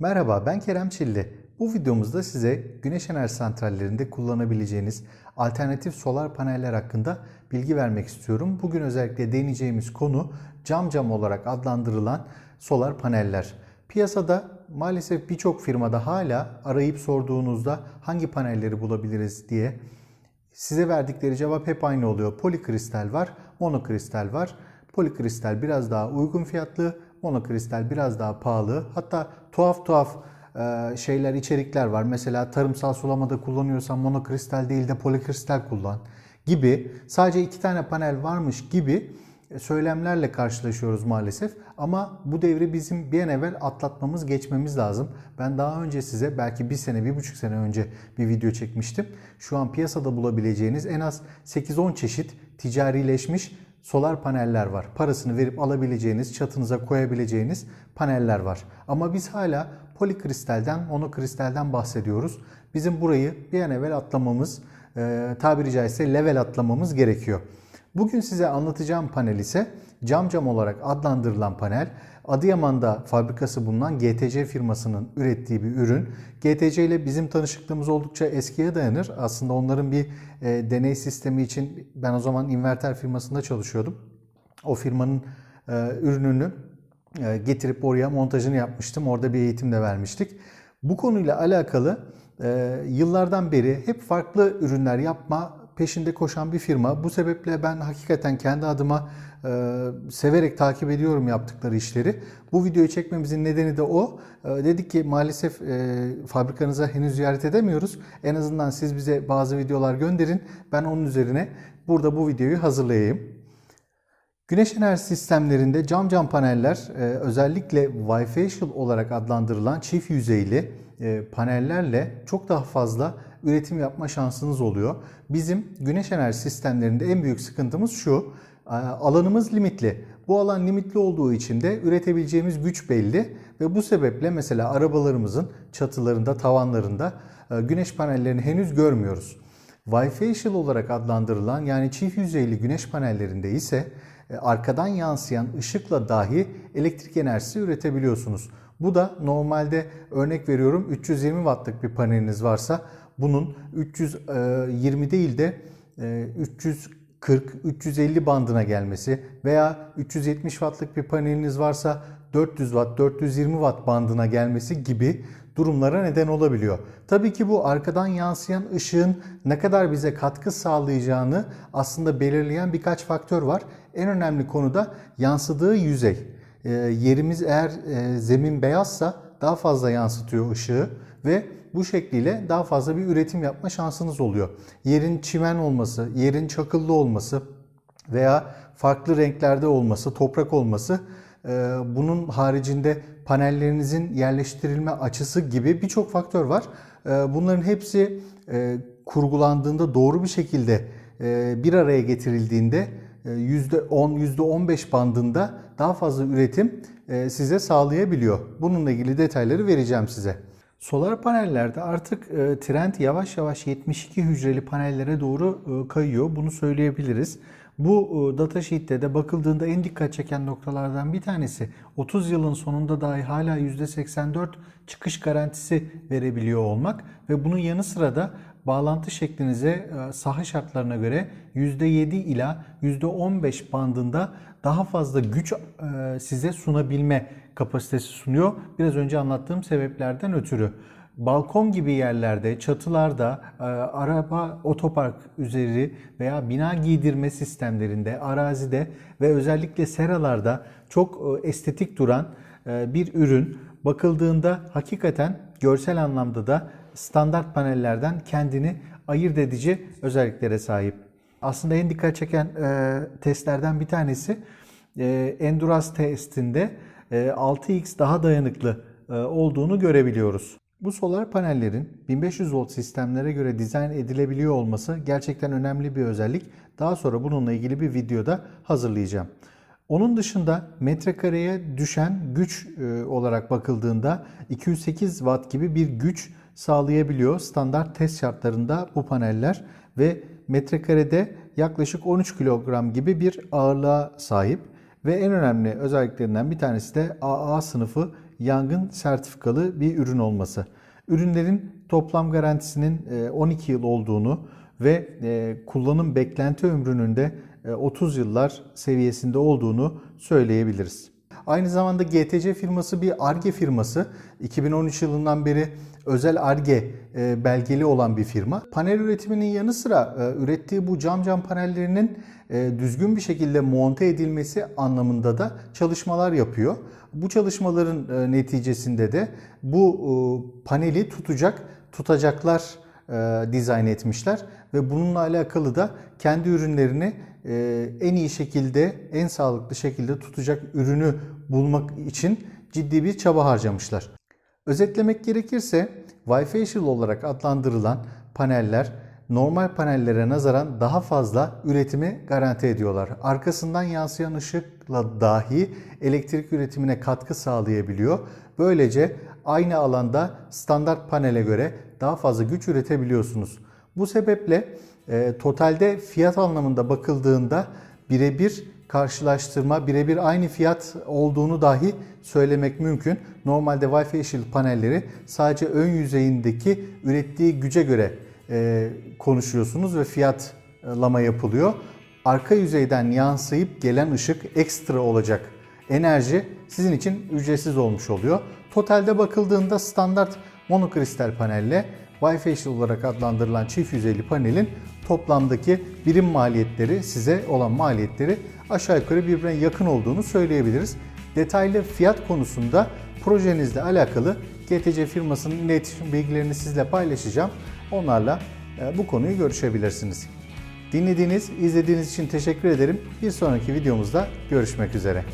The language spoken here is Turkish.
Merhaba ben Kerem Çilli. Bu videomuzda size güneş enerji santrallerinde kullanabileceğiniz alternatif solar paneller hakkında bilgi vermek istiyorum. Bugün özellikle değineceğimiz konu cam cam olarak adlandırılan solar paneller. Piyasada maalesef birçok firmada hala arayıp sorduğunuzda hangi panelleri bulabiliriz diye size verdikleri cevap hep aynı oluyor. Polikristal var, monokristal var. Polikristal biraz daha uygun fiyatlı, monokristal biraz daha pahalı. Hatta tuhaf tuhaf e, şeyler, içerikler var. Mesela tarımsal sulamada kullanıyorsan monokristal değil de polikristal kullan gibi. Sadece iki tane panel varmış gibi söylemlerle karşılaşıyoruz maalesef. Ama bu devri bizim bir an evvel atlatmamız, geçmemiz lazım. Ben daha önce size belki bir sene, bir buçuk sene önce bir video çekmiştim. Şu an piyasada bulabileceğiniz en az 8-10 çeşit ticarileşmiş solar paneller var. Parasını verip alabileceğiniz, çatınıza koyabileceğiniz paneller var. Ama biz hala polikristalden, monokristalden bahsediyoruz. Bizim burayı bir an evvel atlamamız, e, tabiri caizse level atlamamız gerekiyor. Bugün size anlatacağım panel ise cam cam olarak adlandırılan panel. Adıyaman'da fabrikası bulunan GTC firmasının ürettiği bir ürün. GTC ile bizim tanışıklığımız oldukça eskiye dayanır. Aslında onların bir e, deney sistemi için ben o zaman inverter firmasında çalışıyordum. O firmanın e, ürününü e, getirip oraya montajını yapmıştım. Orada bir eğitim de vermiştik. Bu konuyla alakalı e, yıllardan beri hep farklı ürünler yapma peşinde koşan bir firma. Bu sebeple ben hakikaten kendi adıma e, severek takip ediyorum yaptıkları işleri. Bu videoyu çekmemizin nedeni de o. E, dedik ki maalesef e, fabrikanıza henüz ziyaret edemiyoruz. En azından siz bize bazı videolar gönderin. Ben onun üzerine burada bu videoyu hazırlayayım. Güneş enerji sistemlerinde cam cam paneller e, özellikle bifacial olarak adlandırılan çift yüzeyli e, panellerle çok daha fazla üretim yapma şansınız oluyor. Bizim güneş enerji sistemlerinde en büyük sıkıntımız şu. e, Alanımız limitli. Bu alan limitli olduğu için de üretebileceğimiz güç belli ve bu sebeple mesela arabalarımızın çatılarında, tavanlarında e, güneş panellerini henüz görmüyoruz. Bifacial olarak adlandırılan yani çift yüzeyli güneş panellerinde ise e, arkadan yansıyan ışıkla dahi elektrik enerjisi üretebiliyorsunuz. Bu da normalde örnek veriyorum 320 wattlık bir paneliniz varsa bunun 320 değil de 340-350 bandına gelmesi veya 370 wattlık bir paneliniz varsa 400 watt, 420 watt bandına gelmesi gibi durumlara neden olabiliyor. Tabii ki bu arkadan yansıyan ışığın ne kadar bize katkı sağlayacağını aslında belirleyen birkaç faktör var. En önemli konu da yansıdığı yüzey. E, yerimiz eğer e, zemin beyazsa daha fazla yansıtıyor ışığı ve bu şekliyle daha fazla bir üretim yapma şansınız oluyor. Yerin çimen olması, yerin çakıllı olması veya farklı renklerde olması, toprak olması e, bunun haricinde panellerinizin yerleştirilme açısı gibi birçok faktör var. E, bunların hepsi e, kurgulandığında doğru bir şekilde bir araya getirildiğinde %10, %15 bandında daha fazla üretim size sağlayabiliyor. Bununla ilgili detayları vereceğim size. Solar panellerde artık trend yavaş yavaş 72 hücreli panellere doğru kayıyor. Bunu söyleyebiliriz. Bu datasheet'te de bakıldığında en dikkat çeken noktalardan bir tanesi 30 yılın sonunda dahi hala %84 çıkış garantisi verebiliyor olmak ve bunun yanı sıra da bağlantı şeklinize saha şartlarına göre %7 ila %15 bandında daha fazla güç size sunabilme kapasitesi sunuyor. Biraz önce anlattığım sebeplerden ötürü balkon gibi yerlerde, çatılarda, e, araba otopark üzeri veya bina giydirme sistemlerinde, arazide ve özellikle seralarda çok e, estetik duran e, bir ürün. Bakıldığında hakikaten görsel anlamda da standart panellerden kendini ayırt edici özelliklere sahip. Aslında en dikkat çeken testlerden bir tanesi Endurance testinde 6x daha dayanıklı olduğunu görebiliyoruz. Bu solar panellerin 1500 volt sistemlere göre dizayn edilebiliyor olması gerçekten önemli bir özellik. Daha sonra bununla ilgili bir videoda hazırlayacağım. Onun dışında metrekareye düşen güç e, olarak bakıldığında 208 watt gibi bir güç sağlayabiliyor standart test şartlarında bu paneller ve metrekarede yaklaşık 13 kilogram gibi bir ağırlığa sahip ve en önemli özelliklerinden bir tanesi de AA sınıfı yangın sertifikalı bir ürün olması. Ürünlerin toplam garantisinin e, 12 yıl olduğunu ve e, kullanım beklenti ömrünün de e, 30 yıllar seviyesinde olduğunu söyleyebiliriz. Aynı zamanda GTC firması bir ARGE firması. 2013 yılından beri özel ARGE e, belgeli olan bir firma. Panel üretiminin yanı sıra e, ürettiği bu cam cam panellerinin e, düzgün bir şekilde monte edilmesi anlamında da çalışmalar yapıyor. Bu çalışmaların neticesinde de bu paneli tutacak tutacaklar e, dizayn etmişler ve bununla alakalı da kendi ürünlerini e, en iyi şekilde, en sağlıklı şekilde tutacak ürünü bulmak için ciddi bir çaba harcamışlar. Özetlemek gerekirse Wi-Fi olarak adlandırılan paneller normal panellere nazaran daha fazla üretimi garanti ediyorlar. Arkasından yansıyan ışıkla dahi elektrik üretimine katkı sağlayabiliyor. Böylece aynı alanda standart panele göre daha fazla güç üretebiliyorsunuz. Bu sebeple e, totalde fiyat anlamında bakıldığında birebir karşılaştırma, birebir aynı fiyat olduğunu dahi söylemek mümkün. Normalde Wi-Fi Shield panelleri sadece ön yüzeyindeki ürettiği güce göre e, konuşuyorsunuz ve fiyatlama yapılıyor. Arka yüzeyden yansıyıp gelen ışık ekstra olacak enerji sizin için ücretsiz olmuş oluyor. Totalde bakıldığında standart monokristal panelle Wi-Fi olarak adlandırılan çift yüzeyli panelin toplamdaki birim maliyetleri size olan maliyetleri aşağı yukarı birbirine yakın olduğunu söyleyebiliriz. Detaylı fiyat konusunda projenizle alakalı GTC firmasının iletişim bilgilerini sizle paylaşacağım. Onlarla e, bu konuyu görüşebilirsiniz. Dinlediğiniz, izlediğiniz için teşekkür ederim. Bir sonraki videomuzda görüşmek üzere.